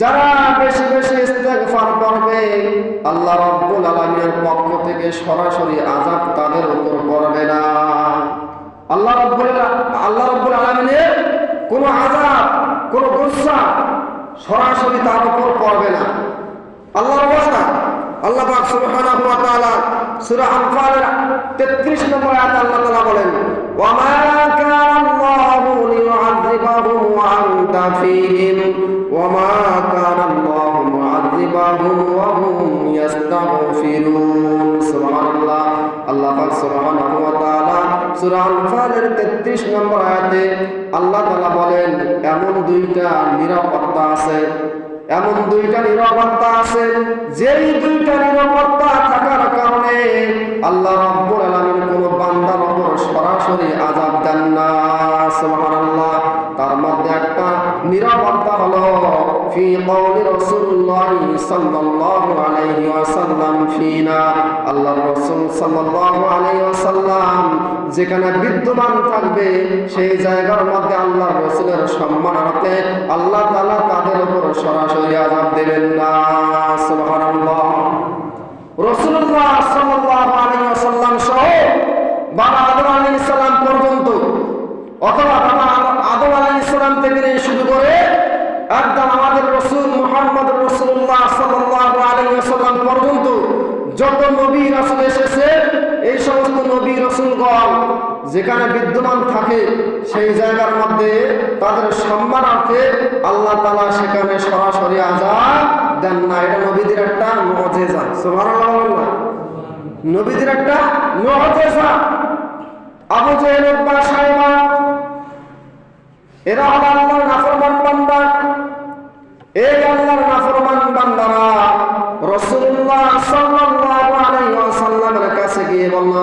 যারা বেশি বেশি ইস্তেগফার করবে, আল্লাহ রাব্বুল আলামিনের পক্ষ থেকে সরাসরি আযাব তাদের উপর পড়বে না। আল্লাহ রাব্বুল আল্লাহ রাব্বুল আলামিনের কোন আযাব, কোন গুসা সরাসরি তার উপর পড়বে না। আল্লাহর ওয়াদা, আল্লাহ পাক সুবহানাহু ওয়া তাআলা সূরা আনফালের 33 নম্বর আয়াত আল্লাহ তাআলা বলেন, ওয়া মা কানা আল্লাহু লিয়ুআযিবাহুম ওয়া আনতা ফীহিম 33 নম্বর আয়াতে আল্লাহ তাআলা বলেন, এমন দুইটা নিরাপত্তা আছে, এমন দুইটা নিরাপত্তা আছে, যেই দুইটা নিরাপত্তা থাকার কারণে আল্লাহ রাব্বুল আলামিন কোন বান্দার উপর সরাসরি আযাব দেন না তার মধ্যে একটা নিরাপত্তা হলো ফি কওলি রাসূলুল্লাহ সাল্লাল্লাহু আলাইহি ওয়াসাল্লাম ফিনা, আল্লাহর রাসূল সাল্লাল্লাহু আলাইহি ওয়াসাল্লাম যেখানে বিদ্যমান থাকবে, সেই জায়গার মধ্যে আল্লাহর রাসূলের সম্মানার্থে আল্লাহ তাআলা তাদের উপর সরাসরি আযাব দেবেন না। অথবা আদম আলাইহিস সালাম থেকে শুরু করে একদম মুহাম্মদ রাসূলুল্লাহ সাল্লাল্লাহু আলাইহি ওয়াসাল্লাম পর্যন্ত যত নবী রাসূল এসেছে, এই সমস্ত নবী রাসূলগণ যেখানে বিদ্যমান থাকে, সেই জায়গার মধ্যে তাদের সম্মানার্থে আল্লাহ তাআলা সেখানে সরাসরি আযাব দেন না। এটা নবীদের একটা মুজিজা, সুবহানাল্লাহ নবীদের একটা মুজিজা। আবু জেহেল বা সাইমা, এরা আল্লাহর বান্দা এই আল্লাহর নাফরমান বান্দারা, রাসূলুল্লাহ সাল্লাল্লাহু আলাইহি ওয়াসাল্লামের কাছে গিয়ে বলল,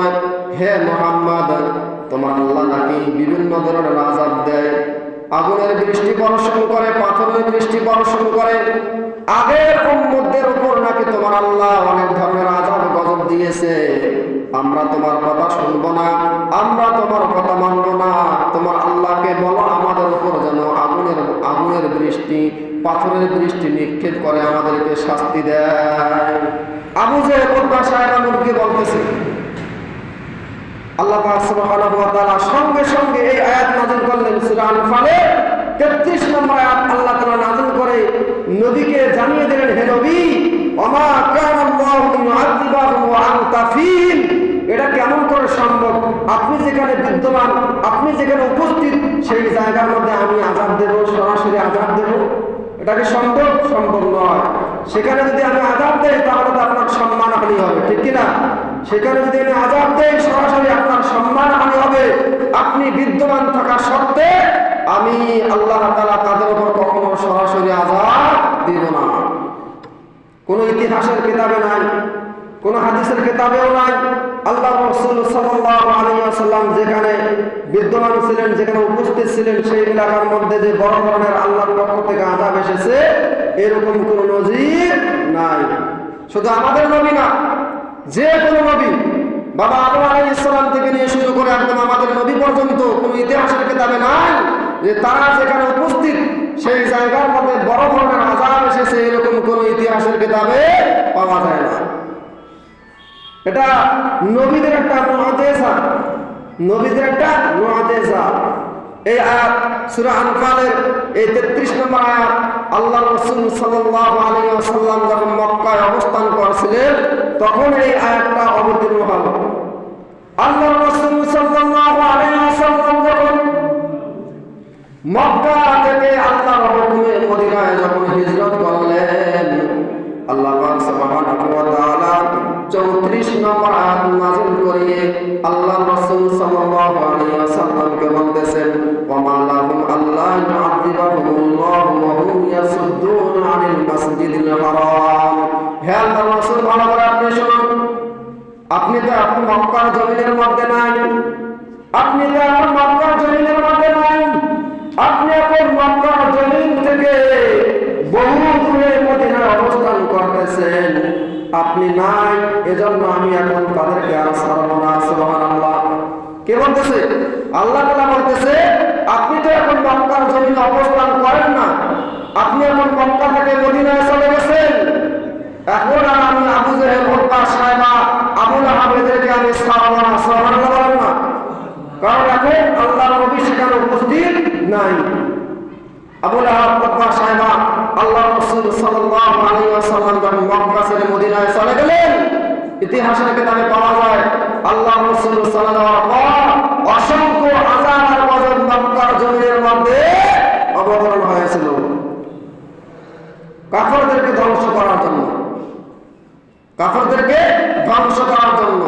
হে মুহাম্মদ, তোমার আল্লাহ নাকি বিভিন্ন ধরনের আযাব দেয়? আগুনের বৃষ্টি বর্ষণ করে, পাথরের বৃষ্টি বর্ষণ করে। আগের উম্মতদের উপর নাকি তোমার আল্লাহ অনেক ধরনের আযাব, গজব দিয়েছে? আমরা তোমার কথা শুনব না, আমরা তোমার কথা মানবো না। তোমার আল্লাহকে বলো, আমাদের উপর যেন আগুনের আগুনের বৃষ্টি, পাথরের বৃষ্টি নিক্ষেপ করে আমাদেরকে শাস্তি দেয়। আবু যে সাহেব এমনকি বলতেছে, আল্লাহ সঙ্গে সঙ্গে এই আয়াত নাযিল করলেন সূরা আনফালে 33 নম্বর আয়াত আল্লাহ তাআলা নাযিল করে, নবীকে জানিয়ে দিলেন, হে নবী, ওমা কানা আল্লাহু আনতা ফীহিম যেখানে বিদ্যমান। আপনি যেখানে উপস্থিত, সেই জায়গার মধ্যে আমি আজাদ দেব, সরাসরি আজাদ দেব। এটা কি সম্ভব সম্ভব নয়। সেখানে যদি আমি আজাদ দেই, তাহলে তো আপনার সম্মান হানি হবে, ঠিক কিনা? সেখানে যদি আমি আজাদ দেই, সরাসরি আপনার সম্মান হানি হবে। আপনি বিদ্যমান থাকা সত্ত্বে আমি আল্লাহ তাআলা তাদের উপর কখনো সরাসরি আজাদ দিব না। কোন ইতিহাসের কিতাবে নাই। কোন হাদিসের কিতাবেও নাই। আল্লাহ রসুল সাল্লাল্লাহু যেখানে বিদ্যমান ছিলেন, যেখানে উপস্থিত ছিলেন, সেই এলাকার মধ্যে যে বড় ধরনের আল্লাহর পক্ষ থেকে আযাব এসেছে, এরকম কোন নজির নাই। শুধু আমাদের নবী না, যে কোনো নবী, বাবা আদম আলাইহিস সালাম থেকে নিয়ে শুরু করে একদম আমাদের নবী পর্যন্ত কোন ইতিহাসের কিতাবে নাই যে তারা যেখানে উপস্থিত, সেই জায়গার মধ্যে বড় ধরনের আযাব এসেছে, এরকম কোন ইতিহাসের কিতাবে পাওয়া যায় না। এটা নবীদের একটা মুআজিজা নবীদের একটা মুআজিজা এই আয়াত সূরা আনফালের এই 33 নম্বর আয়াত আল্লাহ রাসূল সাল্লাল্লাহু আলাইহি ওয়াসাল্লাম যখন মক্কায় অবস্থান করছিলেন, তখন এই আয়াতটা অবতীর্ণ হলো। আল্লাহ রাসূল আলাইহি ওয়াসাল্লাম যখন মক্কা থেকে আল্লাহর হুকুমে মদিনায় যখন হিজরত করলেন, আল্লাহ সুবহানাহু ওয়া তাআলা 34 নম্বর আয়াত নাজিল করিয়ে আল্লাহ রাসূল সাল্লাল্লাহু আলাইহি ওয়াসাল্লামকে বলতেছেন ওয়া মা অবস্থান করেন না। আপনি এখন মক্কা থেকে মদিনায় চলে গেছেন। এখন আর আমি আবু জেহেল হত্যা সাহেবা আবুল আহমেদেরকে আমি ছাড়বো না। কারণ এখন আল্লাহ নবী সেখানে উপস্থিত নাই। আবুল আহাব হত্যা সাহেবা আল্লাহ রসুল সাল্লাল্লাহু আলাইহি ওয়াসাল্লাম যখন মক্কা ছেড়ে মদিনায় চলে গেলেন, ইতিহাসের কিতাবে পাওয়া যায় আল্লাহ রসুল সাল্লাল্লাহু অসংখ্য হাজার আর বছর মক্কার জমিনের মধ্যে অবতরণ হয়েছিল কাফরদেরকে ধ্বংস করার জন্য কাফরদেরকে ধ্বংস করার জন্য।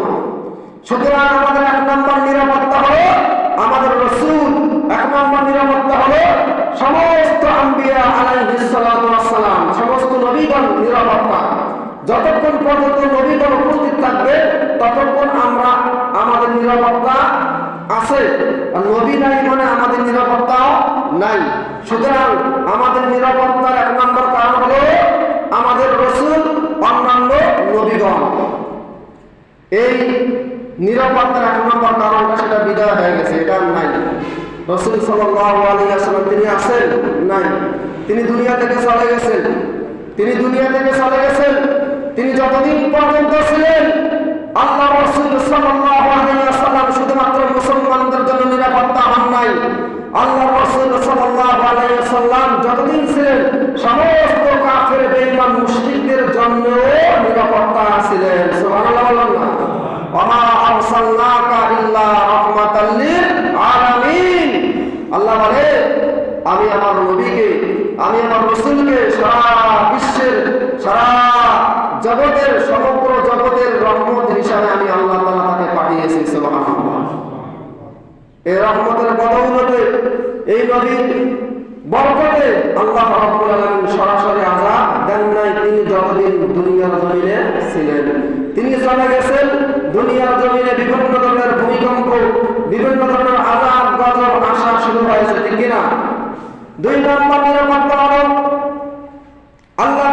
সুতরাং আমাদের এক নম্বর নিরাপত্তা হলো আমাদের রসুল। এক নম্বর নিরাপত্তা হলো সমস্ত আম্বিয়া আলাইহিসসালাম সমস্ত নবীগণ নিরাপত্তা। যতক্ষণ পর্যন্ত নবীগণ উপস্থিত থাকবে, ততক্ষণ আমরা আমাদের নিরাপত্তা আছে। নবী নাই মানে আমাদের নিরাপত্তা নাই। সুতরাং আমাদের নিরাপত্তার এক নম্বর কারণ হলো আমাদের রসুল, অন্যান্য নবীগণ। এই নিরাপত্তার এক নম্বর কারণটা সেটা বিদায় হয়ে গেছে, এটা নাই। রসুল সাল্লাম তিনি আছেন? নাই। তিনি দুনিয়া থেকে চলে গেছেন। তিনি দুনিয়া থেকে চলে গেছেন। তিনি যতদিন পর্যন্ত ছিলেন আল্লাহ রসুল সাল্লাম শুধুমাত্র মুসলমানদের জন্য নিরাপত্তা হন নাই। আল্লাহ রসুল সাল্লাম যতদিন ছিলেন, সমস্ত কাফের, বেঈমান, মুশরিকদের জন্য নিরাপত্তা ছিলেন। সুবহানাল্লাহ বলুন না। আরসালনাকা ইল্লা রাহমাতাল লিল আলামিন। আল্লাহ বলে, আমি আমার নবীকে, আমি আমার রাসূলকে সারা বিশ্বের, সারা জগতের, সমগ্র জগতের রহমত হিসাবে আমি আল্লাহ তাআলা পাঠিয়েছি, সুবহানাল্লাহ। এই রহমতের বদৌলতে এই নদীর বরকতে আল্লাহ রাব্বুল আলামিন সরাসরি আযাব দেন নাই তিনি যতদিন দুনিয়ার জমিনে ছিলেন। তিনি চলে গেছেন দুনিয়ার জমিনে বিভিন্ন ধরনের ভূমিকম্প, বিভিন্ন ধরনের আযাব গজব আসা শুরু হয়েছে, ঠিক কিনা? দুই নম্বর নিরাপত্তা হলো আল্লাহ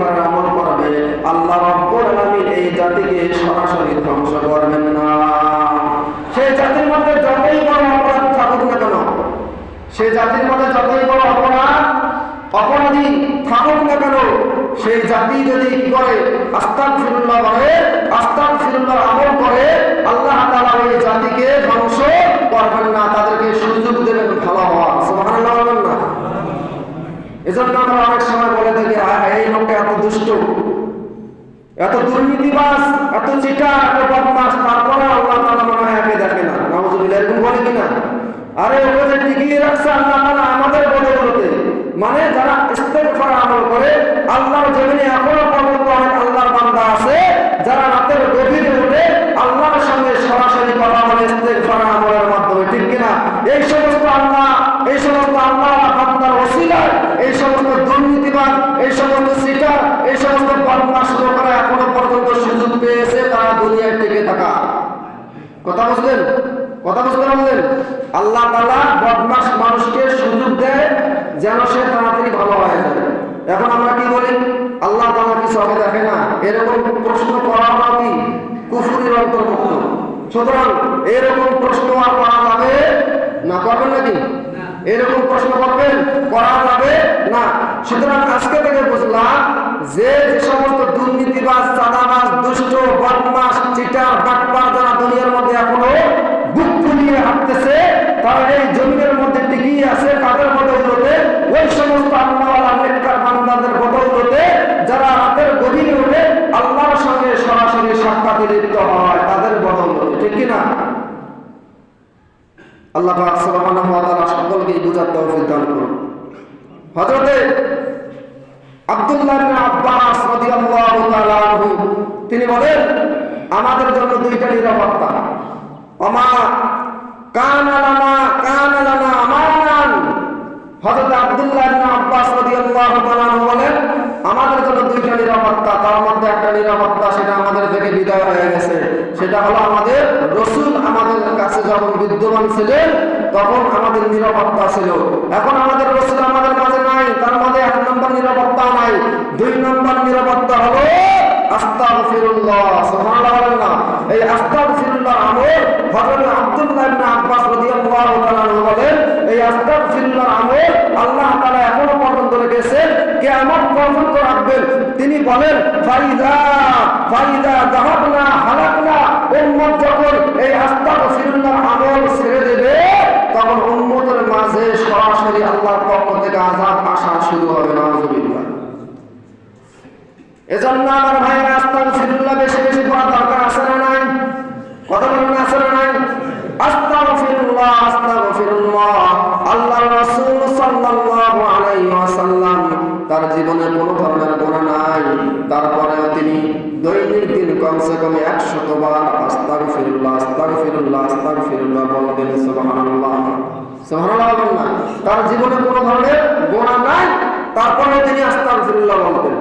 ইস্তেগফার আমল করবে, আল্লাহ রাব্বুল আলামিন এই জাতিকে সরাসরি ধ্বংস করবেন না। সেই জাতির মধ্যে যতই বড় অপরাধ থাকুক না কেন সেই জাতির মধ্যে যতই বড় অপরাধ, অপরাধী থাকুক না কেন, সেই জাতি যদি কি করে আস্তাক ফিরুল্লাহ বলে আস্তাক ফিরুল্লাহ আমল করে, আল্লাহ তাআলা ওই জাতিকে ধ্বংস করবেন না, তাদেরকে সুযোগ দেবেন ভালো হওয়া সুবহানাল্লাহ না। এজন্য আমরা অনেক সময় বলে থাকি "আয়, এই লোকটা এত দুষ্ট। এত দুর্নীতিবাজ এত চিটা এত বদমাস তারপরে আল্লাহ তালা মনে হয় একে দেখে না। নামজুবিল এরকম বলে কিনা আরে ওকে টিকিয়ে রাখছে আল্লাহ তালা আমাদের বদৌলতে। মানে যারা ইস্তেগফার আমল করে আল্লাহ জমিনে এখনও পর্যন্ত অনেক আল্লাহর বান্দা আছে যারা রাতের গভীরে উঠে আল্লাহর সঙ্গে সরাসরি কথা বলে ইস্তেগফার আমলের মাধ্যমে ঠিক কিনা এই সমস্ত আল্লাহ এই সমস্ত আল্লাহ বান্দার ওসিলায় এই সমস্ত দুর্নীতিবাদ এই সমস্ত সিটার এই সমস্ত বদমাস লোকেরা এখনও পর্যন্ত সুযোগ পেয়েছে তারা দুনিয়ায় টিকে থাকা কথা বুঝলেন কথা বুঝতে পারলেন আল্লাহ তালা বদমাস মানুষকে সুযোগ দেয় যেন সে তাড়াতাড়ি ভালো হয়ে যায় এখন আমরা কি বলি আল্লাহ তালা কিছু হবে দেখে না এরকম প্রশ্ন করাটা কি কুফুরির অন্তর্ভুক্ত সুতরাং এরকম প্রশ্ন আর করা যাবে না করবেন নাকি? এরকম প্রশ্ন করবেন করা যাবে না। সুতরাং আজকে থেকে বুঝলাম যে সমস্ত দুর্নীতিবাজ চাঁদাবাজ দুষ্ট বদমাস চিটার বুঝার তৌফিক দান করুন। হযরতে আব্দুল্লাহ আব্বাস রাদিয়াল্লাহু তিনি বলেন, আমাদের জন্য দুইটা নিরাপত্তা আমা কানা লানা কানা লানা আমানান হযরত আব্দুল্লাহ আব্বাস রাদিয়াল্লাহু তাআলা বলেন, আমাদের জন্য দুইটা নিরাপত্তা তার মধ্যে একটা নিরাপত্তা সেটা আমাদের থেকে বিদায় হয়ে গেছে। সেটা হলো আমাদের রসুল আমাদের কাছে যখন বিদ্যমান ছিলেন তখন আমাদের নিরাপত্তা ছিল। এখন আমাদের রসুল আমাদের মাঝে নাই, তার মধ্যে এক নম্বর নিরাপত্তা নাই। দুই নম্বর নিরাপত্তা হলো আল্লাহ এখনও পর্যন্ত পর্যন্ত রাখবেন। তিনি বলেন, ফাইদা ফাইদা উম্মত যখন এই আস্তাগফিরুল্লাহ আমল ছেড়ে দেবে তখন উম্মতের মাঝে সরাসরি আল্লাহর পক্ষ থেকে আযাব আসা শুরু হবে এজন্য আমার আস্তাগফিরুল্লাহ বেশি বেশি পড়া দরকার আছে না নাই? কথা বলেন আছে না নাই? আল্লাহর রাসূল সাল্লাল্লাহু আলাইহি ওয়াসাল্লাম তার জীবনে কোনো ধরনের গুনাহ নাই। তারপরেও তিনি দৈনিক দিন কমসে কম 100 বার আস্তাগফিরুল্লাহ আস্তাগফিরুল্লাহ আস্তাগফিরুল্লাহ বলতেন সুবহানাল্লাহ। সুবহানাল্লাহ বলেন না। তার জীবনে কোনো ধরনের গুনাহ নাই তারপরেও তিনি আস্তাগফিরুল্লাহ বলতেন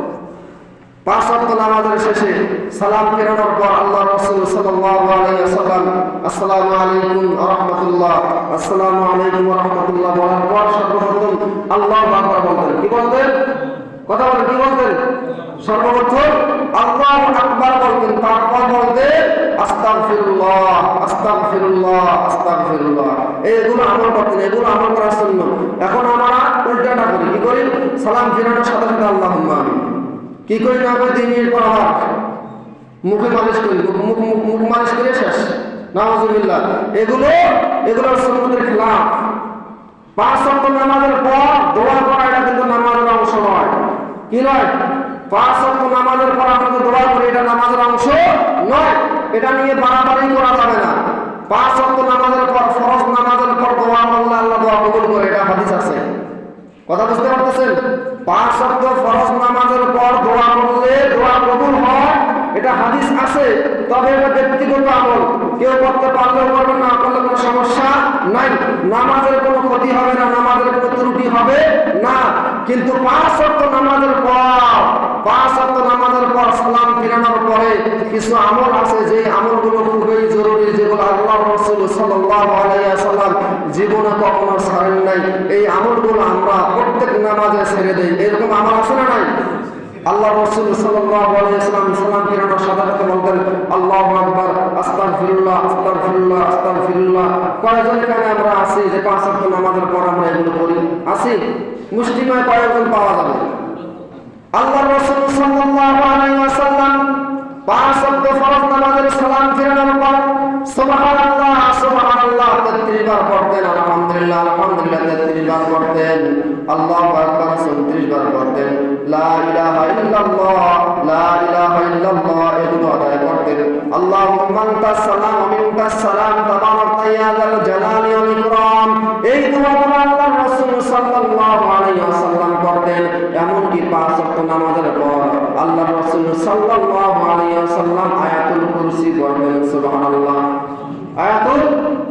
পাঁচ ওয়াক্ত নামাজের শেষে সালাম ফেরানোর পর আল্লাহ রাসূল ওয়াসাল্লাম আসসালামু আলাইকুম রাহমাতুল্লাহ, আসসালামু আলাইকুম রাহমাতুল্লাহ বলার পর সর্বপ্রথম আল্লাহু বলতেন। কি বলতেন? কথা বলেন, কি বলতেন সর্বপ্রথম আল্লাহু আকবার বলতেন তারপর বলতেন আস্তাগফিরুল্লাহ আস্তাগফিরুল্লাহ আস্তাগফিরুল্লাহ। এইগুলো আমল করতেন, এগুলো আমল করার জন্য। এখন আমরা উল্টাটা করি, কি করি? সালাম ফেরানোর সাথে সাথে আমিন। কি করি না করে? তিন মিনিট পর আবার মুখে মালিশ করি, মুখ মুখ মুখ মালিশ করে শেষ। নামাজুবিল্লাহ এগুলো এগুলো সুন্নতের খেলাফ। পাঁচ ওয়াক্ত নামাজের পর দোয়া করা এটা কিন্তু নামাজের অংশ নয়। কি নয়? পাঁচ ওয়াক্ত নামাজের পর যে দোয়া করি, এটা নামাজের অংশ নয়। এটা নিয়ে বাড়াবাড়ি করা যাবে না। পাঁচ ওয়াক্ত নামাজের পর, ফরজ নামাজের পর দোয়া করলে আল্লাহ দোয়া কবুল করে, এটা হাদিস আছে। কথা বুঝতে পারতেছেন? পাঁচ শব্দ ফরজ নামাজের পর দোয়া করলে দোয়া কবুল হয়, এটা হাদিস আছে। তবে এটা ব্যক্তিগত আমল। কেউ করতে পারলেও করবে না, করলে কোনো সমস্যা নাই। নামাজের কোনো ক্ষতি হবে না, নামাজের কোনো ত্রুটি হবে না। কিন্তু পাঁচ শব্দ নামাজের পর, পাঁচ শব্দ নামাজের পর সালাম ফিরানোর পরে কিছু আমল আছে, যে আমলগুলো খুবই জরুরি, যেগুলো আল্লাহ রসুল ওয়াসাল্লাম জীবনে কখনো ছাড়েন নাই। এই আমলগুলো আমরা প্রত্যেক নামাজে ছেড়ে দেই। এরকম আমল আছে না নাই? আল্লাহ রসুল সাল্লাল্লাহু আলাইহি ওয়াসাল্লাম সালাম ফিরানোর আল্লাহ সাথে বলতেন, আল্লাহু আকবার, আস্তাগফিরুল্লাহ আস্তাগফিরুল্লাহ আস্তাগফিরুল্লাহ। কয়জন এখানে আমরা আছি যে পাঁচ ওয়াক্ত নামাজের পর আমরা এগুলো করি আছি মুসলিমায় কয়েকজন পাওয়া যাবে। আল্লাহ রসুল সাল্লাল্লাহু আলাইহি ওয়াসাল্লাম পাঁচ ওয়াক্ত ফরজ নামাজের সালাম ফিরানোর পর সুবহানাল্লাহ সুবহানাল্লাহ 33 বার পড়তেন, আলহামদুলিল্লাহ আলহামদুলিল্লাহ 33 বার পড়তেন, আল্লাহু আকবার 34 বার পড়তেন, লা ইলাহা ইল্লাল্লাহ, লা ইলাহা ইল্লাল্লাহ এগুলো আদায় করতেন। আল্লাহুম্মা আনতাস সালাম মিনকাস সালাম, তাবারাক ইয়া জালালি ওয়াল ইকরাম। এই দোয়াগুলো আল্লাহ সাল্লাল্লাহু আলাইহি ওয়াসাল্লাম করতেন, এমনকি পাঁচ ওয়াক্ত নামাজের পর আল্লাহ রাসূল সাল্লাল্লাহু আলাইহি ওয়াসাল্লাম আয়াতুল কুরসি পড়তেন, সুবহানাল্লাহ। আয়াতুল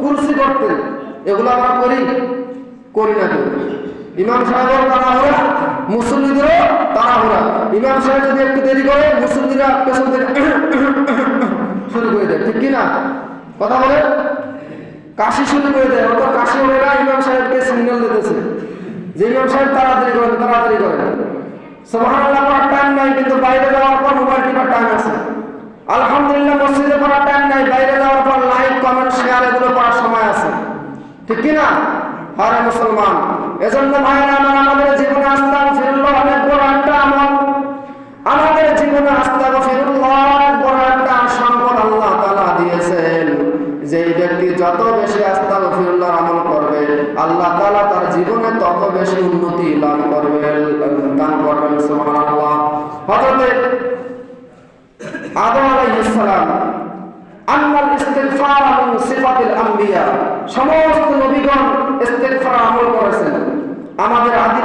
কুরসি পড়তেন, এগুলো আমরা করি করি না কেউ ইমাম সাহেবের তাড়াহুড়া, মুসল্লিদেরও তাড়াহুড়া। ইমাম সাহেব যদি একটু দেরি করে, মুসল্লিরা পেছন থেকে শুরু করে দেয়, ঠিক কিনা? কথা বলে কাশি শুরু করে দেয় অত কাশি ওরা ইমাম সাহেবকে সিগন্যাল দিতেছে। ইমাম সাহেব তাড়াতাড়ি করেন তাড়াতাড়ি করেন। সুবহানাল্লাহ পড়ার টাইম নাই, কিন্তু বাইরে যাওয়ার পর মোবাইল টিপার টাইম আছে। আলহামদুলিল্লাহ, মসজিদে পড়ার টাইম নাই, বাইরে যাওয়ার পর লাইক, কমেন্ট, শেয়ার, এগুলো পড়ার সময় আছে। ঠিক কি না হারে মুসলমান। এজন্য ভাইরা আমার আমাদের জীবনে আস্তাগ ফিরুল্লাহ অনেক বড় একটা আমল। আমাদের জীবনে আস্তাগ ফিরুল্লাহ অনেক বড় একটা সম্পদ আল্লাহ তাআলা দিয়েছেন। যেই ব্যক্তি যত বেশি করবে আল্লাহ তালা তার জীবনে তত বেশি উন্নতি লাভ করবে দান করবেন আদম সমস্ত নবীগণ আমল করেছেন। আমাদের আদি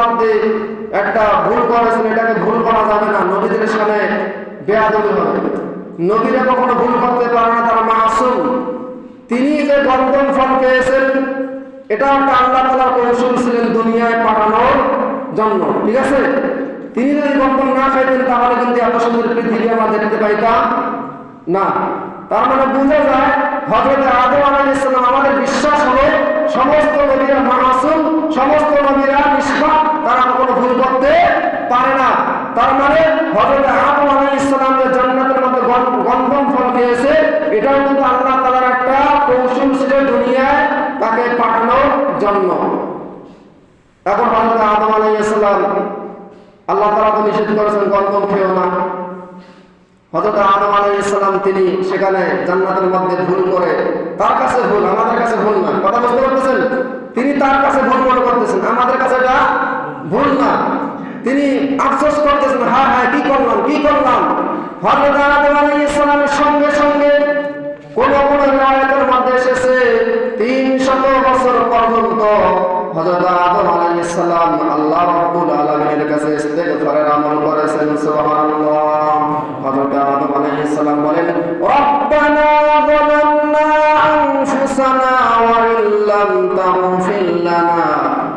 মধ্যে একটা ভুল করেছেন, এটাকে ভুল করা যাবে না সামনে নবীরা কখনো ভুল করতে পারে না, তারা মাসুম। তিনি যে গন্ধম ফল পেয়েছেন এটা একটা আল্লাহ তালা কৌশল ছিলেন দুনিয়ায় পাঠানোর জন্য, ঠিক আছে? তিনি যদি গন্ধম না খাইতেন, তাহলে কিন্তু এত সুন্দর পৃথিবী আমরা দেখতে পাইতাম না। তার মানে বোঝা যায় হজরত আদম আলাইসালাম আমাদের বিশ্বাস হলো সমস্ত নবীরা মাসুম সমস্ত নবীরা নিষ্পাপ, তারা কখনো ভুল করতে পারে না। তার মানে হজরত আদম আলাইসালাম যে জান্নাতের মধ্যে গন- গন্ধম ফল খেয়েছে এটাও কিন্তু আল্লাহ একটা কৌশল ছিল দুনিয়ায় তাকে পাঠানোর জন্য এখন হজরত আদম আল্লাহ তালা তো নিষেধ করেছেন গন্ধম খেয়েও না। হযরত আদম তিনি সেখানে জান্নাতের মধ্যে ভুল করে, তার কাছে ভুল, আমাদের কাছে ভুল না কথা বুঝতে পারতেছেন? তিনি তার কাছে ভুল মনে করতেছেন, আমাদের কাছে এটা ভুল না। তিনি আফসোস করতেছেন হ্যাঁ হ্যাঁ কি করলাম কি করলাম? হযরত আদম আলাইহিস সালামের সঙ্গে সঙ্গে কোন কোন মধ্যে এসেছে 300 বছর পর্যন্ত হযরত আদম আলাইহিস সালাম আল্লাহ রাব্বুল আলামিনের কাছে ইস্তেগফারের আমল করেছেন, সুবহানাল্লাহ। হযরত আদম আলাইহিস সালাম বলেন, রব্বানা যালামনা আনফুসানা ওয়া ইল্লাম তাগফির লানা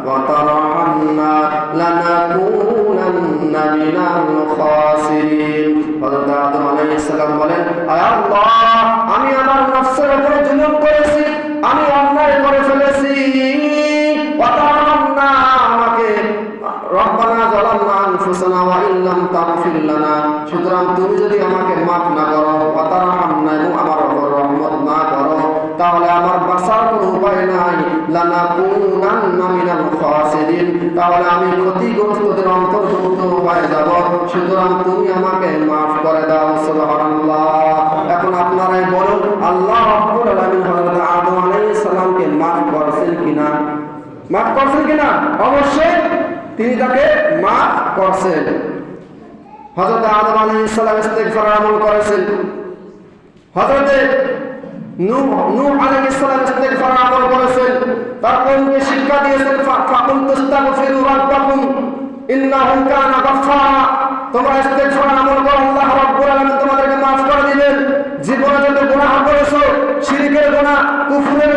ওয়া তারহামনা লানাকুনান্না মিনাল খাসিরিন। হযরত আদম আলাইহিস সালাম বলেন, আয় আল্লাহ আমি আমার নফসের উপরে জুলুম করেছি, আমি অন্যায় করে ফেলেছি। লানা। তুমি যদি আমাকে মাফ না করো আমার রহমত না করো, তাহলে আমার কোনো উপায় নাই। খাসিরিন। তাহলে আমি ক্ষতিগ্রস্তদের অন্তর্ভুক্ত হয়ে যাব। সুতরাং তুমি আমাকে মাফ করে দাও সুবহানাল্লাহ এখন আপনারাই বলুন আল্লাহ রাব্বুল আলামিন হযরত আদম আলাইহিস সালামকে মাফ করেছেন কিনা মাফ করছেন কিনা? অবশ্যই তিনি তাকে মাফ করছেন। হযরত আদম আলাইহিস সালাম ইস্তেগফার আমল করেছেন। হযরতে নূহ নূহ আলাইহিস সালাম ইস্তেগফার আমল করেছেন। তার কওমকে শিক্ষা দিয়েছেন ফাকুল তাস্তাগফিরু রাব্বাকুম, ইন্নাহু কানা গাফফারা। তোমরা ইস্তেগফার আমল করো, আল্লাহ রাব্বুল আলামিন তোমাদেরকে maaf করে দিবেন। জীবনে যত গুনাহ করেছ শিরকের গুনাহ কুফরের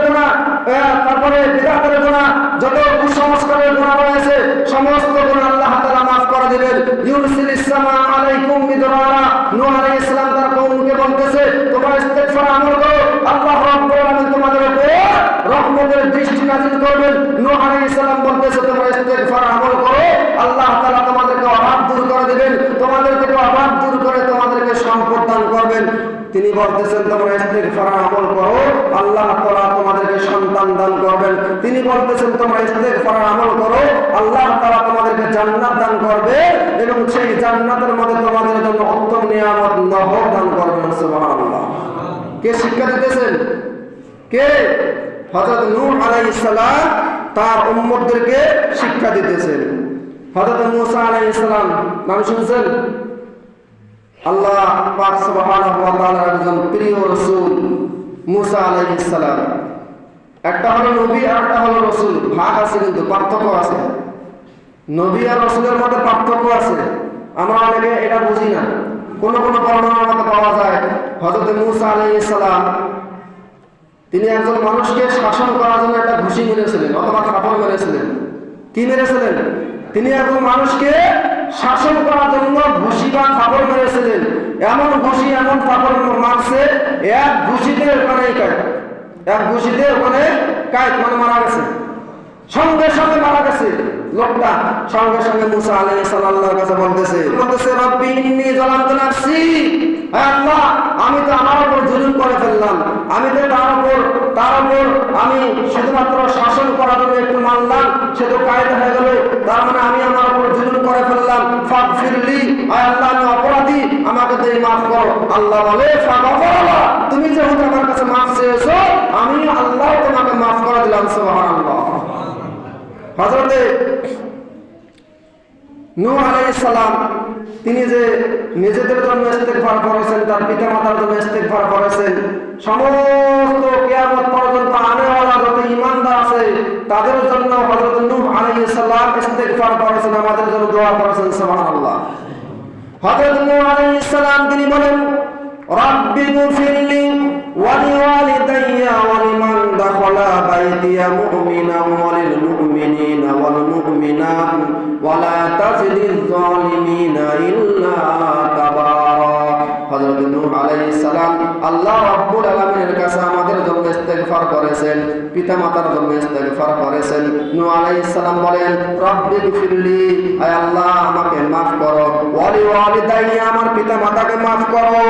আহ, তারপরে বিদআতের গুনাহ যত কুসংস্কারের গুনাহ রয়েছে সমস্ত গুনাহ আল্লাহ তাআলা maaf করে দিবেন। ইউরসিলিস সামা আলাইকুম মিদরারা নূহ আলাইহিস সালাম তার কওমকে বলতেছে তোমরা ইস্তেগফার আমল করো আল্লাহ রাব্বুল আলামিন তোমাদের উপর রহমতের দৃষ্টি নাযিল করবেন। নূহ আলাইহিস সালাম বলতেছে তোমরা ইস্তেগফার আমল করো আল্লাহ তাআলা তোমাদেরকে অভাব দূর করে দিবেন তোমাদের থেকে অভাব দূর করে তোমাদেরকে সম্পদ দান করবেন। তিনি বলতেছেন তোমরা ইস্তেগফার আমল করো, আল্লাহ তাআলা তোমাদেরকে সন্তান দান করবেন। তিনি বলতেছেন, তোমরা ইস্তেগফার আমল করো, আল্লাহ তাআলা তোমাদেরকে জান্নাত দান করবে এবং সেই জান্নাতের মধ্যে তোমাদের জন্য উত্তম নিয়ামত, নহর দান করবেন সুবহানাল্লাহ। কে শিক্ষা দিতেছেন? কে? হযরত নূহ আলাইহিস সালাম তার উম্মতদেরকে শিক্ষা দিতেছেন। হযরত মুসা আলাইহিস সালাম, নাম শুনছেন? আল্লাহ পাক সুবহানাহু ওয়া তাআলার একজন প্রিয় রাসূল মূসা আলাইহিস সালাম। একটা হলো নবী আর একটা হলো রাসূল। ভাগ আছে কিন্তু, পার্থক্য আছে। নবী আর রাসূলের মধ্যে পার্থক্য আছে। আমরা অনেকে এটা বুঝি না। কোন কোন বর্ণনার মধ্যে পাওয়া যায়, হযরত মূসা আলাইহিস সালাম, তিনি একজন মানুষকে শাসন করার জন্য একটা ঘুষি মেরেছিলেন অথবা থাপড় মেরেছিলেন। কি মেরেছিলেন? তিনি একজন মানুষকে শাসন করার জন্য ঘুষি বা থাপড় মেরেছিলেন। এমন ঘুষি, এমন থাপড় মারছে, এক ঘুষিতে ওখানে কাট এক ঘুষিতে ওখানে কাট মানে মারা গেছে। সঙ্গে সঙ্গে মারা গেছে লোকটা। সঙ্গে সঙ্গে মুসা আলাইহিস সালামের কাছে বলতেছে বলতেছে, রব্বি ইন্নী যালামতু নাফসি। আল্লাহ, আমি তো আমার উপর জুলুম করে ফেললাম। আমি তো তার উপর তার উপর আমি শুধুমাত্র শাসন করার জন্য একটু মানলাম সে তো কায়দা হয়ে গেল। তার মানে আমি আমার উপর জুলুম করে ফেললাম। ফাগফিরলি আয় আল্লাহ, আমি অপরাধী। আমাকে তুমি মাফ করো। আল্লাহ বলে ফাগফারাল্লাহ তুমি যেহেতু আমার কাছে মাফ চেয়েছো, আমি আল্লাহ তোমাকে মাফ করে দিলাম, সুবহানাল্লাহ। হযরতে নূহ আলাইহিস সালাম তিনি যে নিজেদের জন্য ইস্তেগফার করেছেন, তার পিতামাতার জন্য ইস্তেগফার করেছেন, সমস্ত কিয়ামত পর্যন্ত আনেওয়ালা যত ঈমানদার আছে, তাদের জন্য হযরত নূহ আলাইহিস সালাম ইস্তেগফার করেছেন, আমাদের জন্য দোয়া করেছেন, সুবহানাল্লাহ। হযরত নূহ আলাইহিস সালাম, তিনি বলেন, রাব্বি গফিরলি ওয়া লিওয়ালিদাইয়া ওয়া লিমান আল্লাহ রাব্বুল আলামিনের কাছে আমাদের জন্য ইস্তেগফার করেছেন, পিতামাতার জন্য ইস্তেগফার করেছেন। নূহ আলাইহিস বলেন, রব্বি গফিরলি আল্লাহ, আমাকে maaf করো। ওয়ালি আমার পিতামাতাকে maaf করো।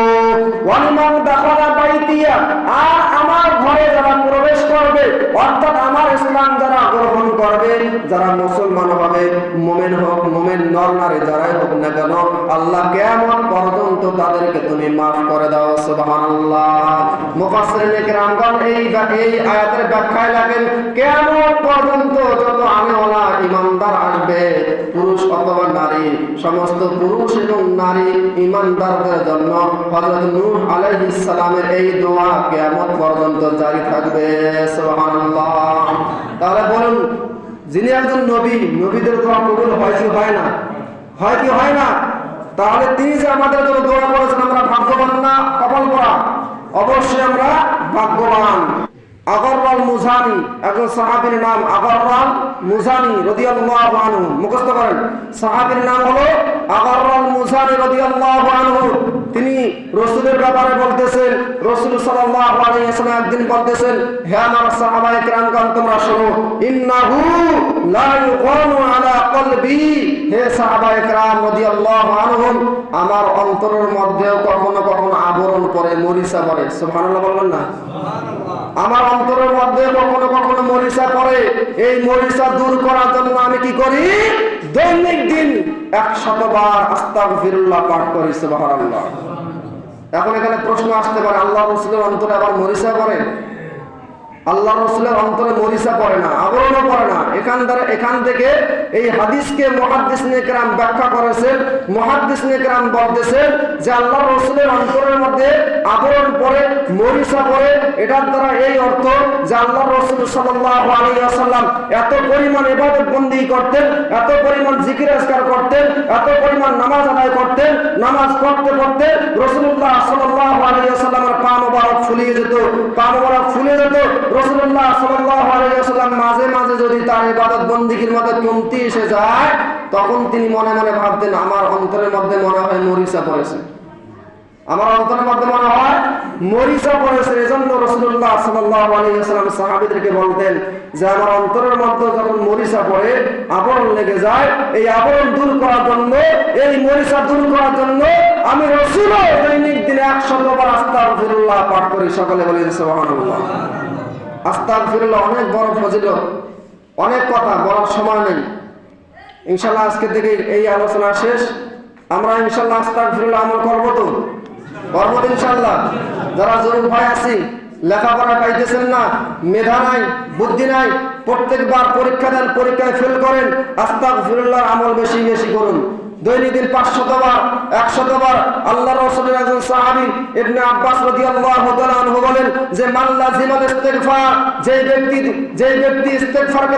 দাখালা বাইতিয়া, আর আমার ঘরে যারা প্রবেশ করবে, অর্থাৎ আমার ইসলাম যারা গ্রহণ করবে, যারা মুসলমান হবে, মোমেন হোক, মোমেন নর, নারী যারাই হোক না কেন, আল্লাহ কেমন পর্যন্ত তাদেরকে তুমি মাফ করে দাও, সুবহানাল্লাহ। মুফাসসিরিন কিরামগণ এই এই আয়াতের ব্যাখ্যায় লাগেন পর্যন্ত যত ইমানদার আসবে, পুরুষ অথবা নারী, সমস্ত পুরুষ এবং নারী ইমানদারদের জন্য হযরত নূহ আলাইহিস সালামের এই দোয়া পর্যন্ত জারি থাকবে। সুবহানাল্লাহ। তাহলে বলুন, যিনি একজন নবী, নবীদের দোয়া কবুল হয় কি হয় না? হয় কি হয় না? তাহলে তিনি যে আমাদের জন্য দোয়া করেছেন, আমরা ভাগ্যবান না? কপাল করা? অবশ্যই আমরা ভাগ্যবান। আগরওয়াল মুজানি একজন সাহাবীর নাম আগরওয়াল মুজানি রাদিয়াল্লাহু আনহু মুখস্থ করেন। সাহাবীর নাম হলো আগরওয়াল মুজানি রাদিয়াল্লাহু আনহু। তিনি রসুলের ব্যাপারে বলতেছেন রসুল সাল্লাল্লাহু আলাইহি ওয়াসাল্লাম একদিন বলতেছেন হে আমার সাহাবায়ে কিরামগণ তোমরা শোনো ইন্নাহু লা আলা কলবি। হে সাহাবায়ে কিরাম রাদিয়াল্লাহু আনহুম আমার অন্তরের মধ্যেও কখনো কখনো আবরণ পড়ে মরিচা পড়ে সুবহানাল্লাহ বলবেন না? আমার অন্তরের মধ্যে কখনো কখনো মরিচা করে এই মরিচা দূর করার জন্য আমি কি করি? দৈনিক দিন একশতবার আস্তাগফিরুল্লাহ পাঠ করি সুবাহ এখন এখানে প্রশ্ন আসতে পারে, আল্লাহ রসুলের অন্তরে আবার মরিচা পড়ে? আল্লাহ রসুলের অন্তরে মরিচা পড়ে না, আবরণও পড়ে না। এখান দ্বারা, এখান থেকে এই হাদিসকে মহাদ্দিস নেকরাম ব্যাখ্যা করেছেন। মহাদ্দিস নেকরাম বলতেছেন যে আল্লাহ রসুলের অন্তরের মধ্যে আবরণ পড়ে, মরিচা পড়ে, এটার দ্বারা এই অর্থ যে আল্লাহ রসুল সাল্লাল্লাহু আলাইহি ওয়াসাল্লাম এত পরিমাণ ইবাদত বন্দি করতেন, এত পরিমাণ জিকির আজকার করতেন, এত পরিমাণ নামাজ আদায় করতেন, নামাজ পড়তে পড়তে রসুল্লাহ সাল্লাহ আলাইহি ওয়াসাল্লামের পা মোবারক ফুলিয়ে যেত, পা মোবারক ফুলে যেত রসুল্লাহ মাঝে মাঝে যদি তার মধ্যে কমতি এসে যায়, তখন তিনি মনে মনে ভাবতেন, আমার অন্তরের মধ্যে মনে হয় মরিচা পড়েছে। আমার অন্তরের মধ্যে মনে হয় মরিচা পড়েছে। এজন্য রসুল্লাহ ওয়াসাল্লাম সাহাবীদেরকে বলতেন যে, আমার অন্তরের মধ্যে যখন মরিচা পড়ে, আবরণ লেগে যায়, এই আবরণ দূর করার জন্য, এই মরিচা দূর করার জন্য আমি রসুলও দৈনিক দিনে একশতবার আস্তাগফিরুল্লাহ পাঠ করি। সকলে বলি সুবহানাল্লাহ আস্তাগফিরুল্লাহ, অনেক বড় ফজিলত। অনেক কথা বলার সময় নেই। ইনশাল্লাহ আজকে থেকে এই আলোচনা শেষ। আমরা ইনশাল্লাহ আস্তাগফিরুল্লাহ আমল করব তো? করব ইনশাল্লাহ যারা জরুর ভাই আছি, লেখাপড়া পাইতেছেন না, মেধা নাই, বুদ্ধি নাই, প্রত্যেকবার পরীক্ষা দেন, পরীক্ষায় ফেল করেন, আস্তাগফিরুল্লাহর আমল বেশি বেশি করুন। দৈনন্দিন পাঁচশতবার একশতবার আল্লাহ রসুলের একজন সাহাবী ইবনে আব্বাস আনহু বলেন যে লাজিমাল ইস্তিগফার যে ব্যক্তি যে ব্যক্তি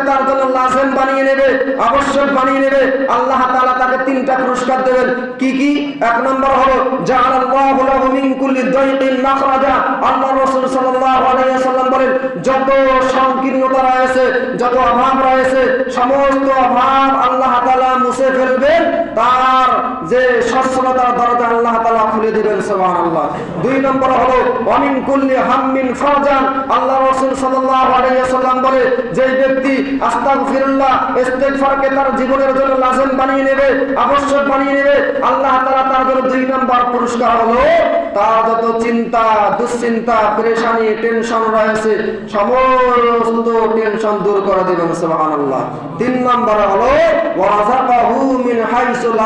তার জন্য লাজিম বানিয়ে নেবে, আবশ্যক বানিয়ে নেবে, আল্লাহ তাআলা তাকে তিনটা পুরস্কার দেবেন। কি কি? এক নম্বর হলো, জাআলাল্লাহু লাহু মিন কুল্লি দাইকিন মাখরাজা আল্লাহ সাল্লাল্লাহু আলাইহি ওয়াসাল্লাম বলেন, যত সংকীর্ণতা রয়েছে, যত অভাব রয়েছে, সমস্ত অভাব আল্লাহ তাআলা মুছে ফেলবেন যে সচ্ছলতার দরজা আল্লাহ তাআলা খুলে দিবেন সুবহানাল্লাহ। দুই নম্বর হলো, ওয়ামিন কুল্লি হাম্মিন ফারজান আল্লাহ রাসূল সাল্লাল্লাহু আলাইহি ওয়াসাল্লাম বলে, যে ব্যক্তি আস্তাগফিরুল্লাহ, ইস্তিগফারকে তার জীবনের জন্য লাজিম বানিয়ে নেবে, আবশ্যক বানিয়ে নেবে, আল্লাহ তাআলা তার জন্য দুই নম্বর পুরস্কার হলো, তার যত চিন্তা, দুশ্চিন্তা, পরেশানি, টেনশন রয়েছে, সমস্ত টেনশন দূর করে দেবেন দিবেন সুবহানাল্লাহ। তিন নম্বরে হলো ওয়ারাযাকাহু মিন হাইসু লা ইয়াহতাসিব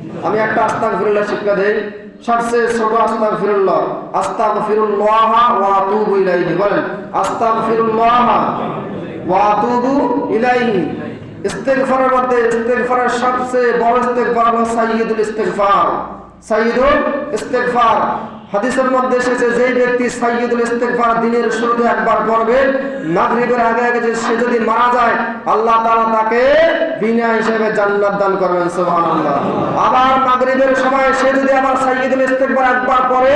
আমি একটা আস্তাক ফিরুল্লাহ শিক্ষা দেই। সবচেয়ে ছোট আস্তাক ফিরুল্লাহ আস্তাক ফিরুল্লাহ ওয়া তুবু ইলাইহি। বলেন আস্তাক ফিরুল্লাহ ওয়া তুবু ইলাইহি। ইস্তেগফারের মধ্যে ইস্তেগফারের সবচেয়ে বড় ইস্তেগফার হলো সাইয়্যিদুল ইস্তেগফার। সাইয়্যিদুল ইস্তেগফার। হাদিসের মধ্যে এসেছে, যে ব্যক্তি সাইয়দুল ইস্তেগফার দিনের শুরুতে একবার পড়বে, মাগরিবের আগে আগে যে সে যদি মারা যায়, আল্লাহ তাআলা তাকে বিনা হিসেবে জান্নাত দান করবেন, সুবহানাল্লাহ। আবার মাগরিবের সময় সে যদি আবার সাইয়দুল ইস্তেগফার একবার পড়ে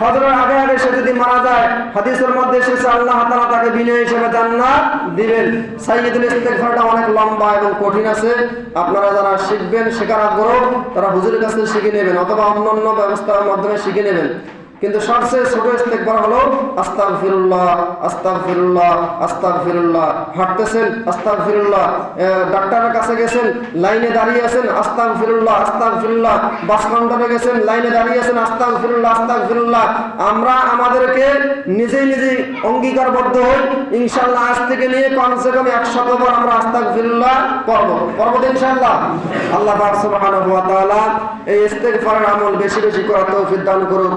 ফজরের আগে আগে সে যদি মারা যায়, হাদিসের মধ্যে এসেছে, আল্লাহ তালা তাকে বিনয় হিসেবে জান্নাত দিবেন। সাইয়েদুল ইস্তেগফারটা অনেক লম্বা এবং কঠিন আছে। আপনারা যারা শিখবেন, শেখার আগ্রহ, তারা হুজুরের কাছে শিখে নেবেন অথবা অন্যান্য ব্যবস্থার মাধ্যমে শিখে নেবেন। কিন্তু সবচেয়ে ছোট ইস্তেগফার হলো আস্তাগফিরুল্লাহ আস্তাগফিরুল্লাহ আস্তাগফিরুল্লাহ। হাঁটতেছেন আস্তাগফিরুল্লাহ। আহ, ডাক্তারের কাছে গেছেন লাইনে দাঁড়িয়ে আছেন আস্তাগফিরুল্লাহ আস্তাগফিরুল্লাহ। বাস কাউন্টারে গেছেন লাইনে দাঁড়িয়ে আছেন আস্তাগফিরুল্লাহ আস্তাগফিরুল্লাহ। আমরা আমাদেরকে নিজেই নিজেই অঙ্গীকারবদ্ধ হই। ইনশাআল্লাহ আজ থেকে নিয়ে কমসে কম একশত বার আমরা আস্তাগফিরুল্লাহ পড়ব। পড়ব তো ইনশাআল্লাহ? আল্লাহ তাআলা এই ইস্তেগফারের আমল বেশি বেশি করার তৌফিক দান করুক।